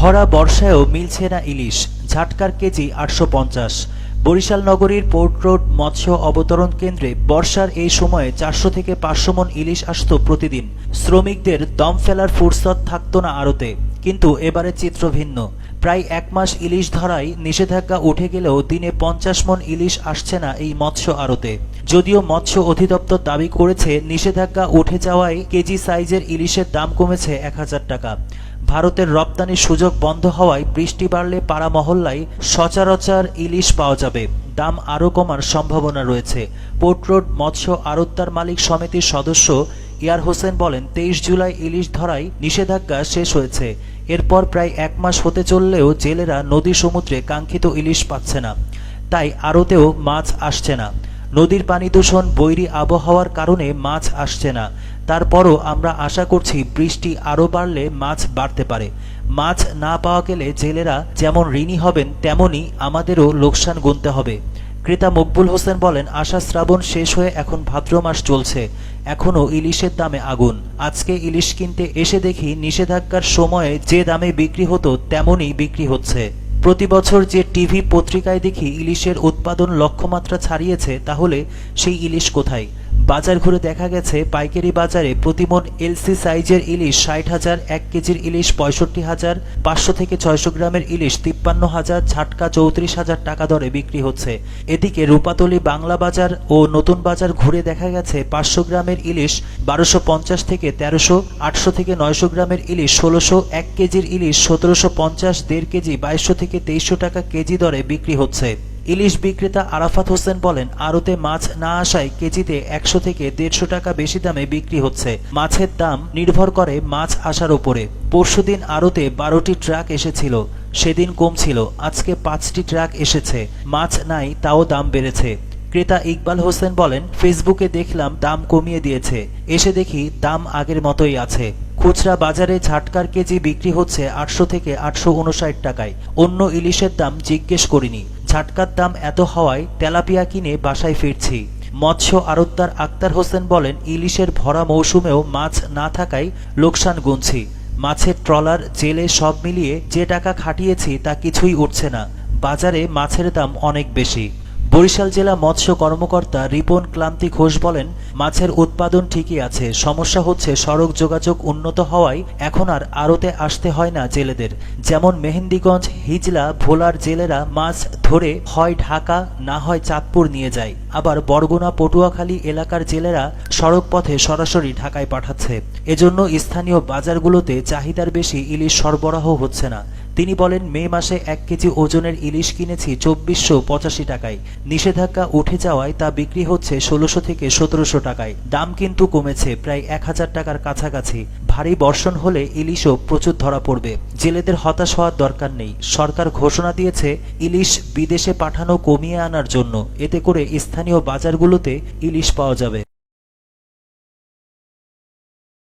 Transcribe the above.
ভরা বর্ষায়ও মিলছে না ইলিশ। ঝাটকার কেজি আটশো পঞ্চাশ। বরিশাল নগরীর পোর্ট রোড মৎস্য অবতরণ কেন্দ্রে বর্ষার এই সময়ে চারশো থেকে পাঁচশো মন ইলিশ আসত প্রতিদিন। শ্রমিকদের দম ফেলার ফুরসত থাকত না আড়তে। কিন্তু এবারে চিত্র ভিন্ন। প্রায় এক মাস ইলিশ ধরায় নিষেধাজ্ঞা উঠে গেলেও দিনে পঞ্চাশ মন ইলিশ আসছে না এই মৎস্য আড়তে। যদিও মৎস্য অধিদপ্তর দাবি করেছে, নিষেধাজ্ঞা উঠে যাওয়ায় কেজি সাইজের ইলিশের দাম কমেছে এক হাজার টাকা। ভারতের রপ্তানির সুযোগ বন্ধ হওয়ায় বৃষ্টি বাড়লে পাড়া মহল্লায় সচরাচর ইলিশ পাওয়া যাবে। দাম আরও কমার সম্ভাবনা রয়েছে। পোর্ট রোড মৎস্য আড়তদার মালিক সমিতির সদস্য ইয়ার হোসেন বলেন, তেইশ জুলাই ইলিশ ধরায় নিষেধাজ্ঞা শেষ হয়েছে। এরপর প্রায় এক মাস হতে চললেও জেলেরা নদী সমুদ্রে কাঙ্ক্ষিত ইলিশ পাচ্ছে না। তাই আড়তেও মাছ আসছে না। নদীর পানি দূষণ, বৈরী আবহাওয়ার কারণে মাছ আসছে না। তারপরও আমরা আশা করছি বৃষ্টি আরও বাড়লে মাছ বাড়তে পারে। মাছ না পাওয়া গেলে জেলেরা যেমন ঋণী হবেন, তেমনই আমাদেরও লোকসান গুনতে হবে। ক্রেতা মকবুল হোসেন বলেন, আশা শ্রাবণ শেষ হয়ে এখন ভাদ্র মাস চলছে। এখনও ইলিশের দামে আগুন। আজকে ইলিশ কিনতে এসে দেখি নিষেধাজ্ঞার সময়ে যে দামে বিক্রি হতো তেমনই বিক্রি হচ্ছে। প্রতি বছর যে টিভি পত্রিকায় দেখি ইলিশের উৎপাদন লক্ষ্যমাত্রা ছাড়িয়েছে, তাহলে সেই ইলিশ কোথায়? বাজার ঘুরে দেখা গেছে, পাইকারি বাজারে প্রতিমন এলসি সাইজের ইলিশ ষাট হাজার, এক কেজির ইলিশ পঁয়ষট্টি হাজার, পাঁচশো থেকে ছয়শো গ্রামের ইলিশ তিপ্পান্ন হাজার ঝাটকা চৌত্রিশ হাজার টাকা দরে বিক্রি হচ্ছে। এদিকে রূপাতলি বাংলা বাজার ও নতুন বাজার ঘুরে দেখা গেছে, পাঁচশো গ্রামের ইলিশ বারোশো পঞ্চাশ থেকে তেরোশো, আটশো থেকে নয়শো গ্রামের ইলিশ ষোলোশো, এক কেজির ইলিশ সতেরোশো পঞ্চাশ, দেড় কেজি বাইশশো থেকে তেইশশো টাকা কেজি দরে বিক্রি হচ্ছে। ইলিশ বিক্রেতা আরাফাত হোসেন বলেন, আড়তে মাছ না আসায় কেজিতে একশো থেকে দেড়শো টাকা বেশি দামে বিক্রি হচ্ছে। মাছের দাম নির্ভর করে মাছ আসার উপরে। পরশুদিন আড়তে বারোটি ট্রাক এসেছিল, সেদিন কম ছিল আজকে পাঁচটি ট্রাক এসেছে, মাছ নাই তাও দাম বেড়েছে। ক্রেতা ইকবাল হোসেন বলেন, ফেসবুকে দেখলাম দাম কমিয়ে দিয়েছে, এসে দেখি দাম আগের মতোই আছে। খুচরা বাজারে ঝাটকার কেজি বিক্রি হচ্ছে আটশো থেকে আটশো উনষাট টাকায়। অন্য ইলিশের দাম জিজ্ঞেস করিনি। ঝাটকার দাম এত হওয়ায় তেলাপিয়া কিনে বাসায় ফিরছি। মৎস্য আড়তদার আক্তার হোসেন বলেন, ইলিশের ভরা মৌসুমেও মাছ না থাকায় লোকসান গুনছি। মাছের ট্রলার, জেলে সব মিলিয়ে যে টাকা খাটিয়েছি তা কিছুই উঠছে না। বাজারে মাছের দাম অনেক বেশি। বরিশাল জেলা মৎস্য কর্মকর্তা রিপন ক্লান্তি ঘোষ বলেন, মাছের উৎপাদন ঠিকই আছে, সমস্যা হচ্ছে সড়ক যোগাযোগ উন্নত হওয়ায় এখন আর আড়তে আসতে হয় না জেলেদের। যেমন মেহেন্দিগঞ্জ, হিজলা, ভোলার জেলেরা মাছ ধরে হয় ঢাকা, না হয় চাঁদপুর নিয়ে যায়। আবার বরগুনা, পটুয়াখালী এলাকার জেলেরা সড়ক পথে সরাসরি ঢাকায় পাঠাচ্ছে। এজন্য স্থানীয় বাজারগুলোতে চাহিদার বেশি ইলিশ সরবরাহ হচ্ছে না। তিনি বলেন, মে মাসে এক কেজি ওজনের ইলিশ কিনেছি চব্বিশশো পঁচাশি টাকায়। নিষেধাজ্ঞা উঠে যাওয়ায় তা বিক্রি হচ্ছে ষোলোশো থেকে সতেরোশো টাকায়। দাম কিন্তু কমেছে প্রায় এক হাজার টাকার কাছাকাছি। ভারী বর্ষণ হলে ইলিশও প্রচুর ধরা পড়বে। জেলেদের হতাশ হওয়ার দরকার নেই। সরকার ঘোষণা দিয়েছে, ইলিশ বিদেশে পাঠানো কমিয়ে আনার জন্য। এতে করে স্থানীয় বাজারগুলোতে ইলিশ পাওয়া যাবে।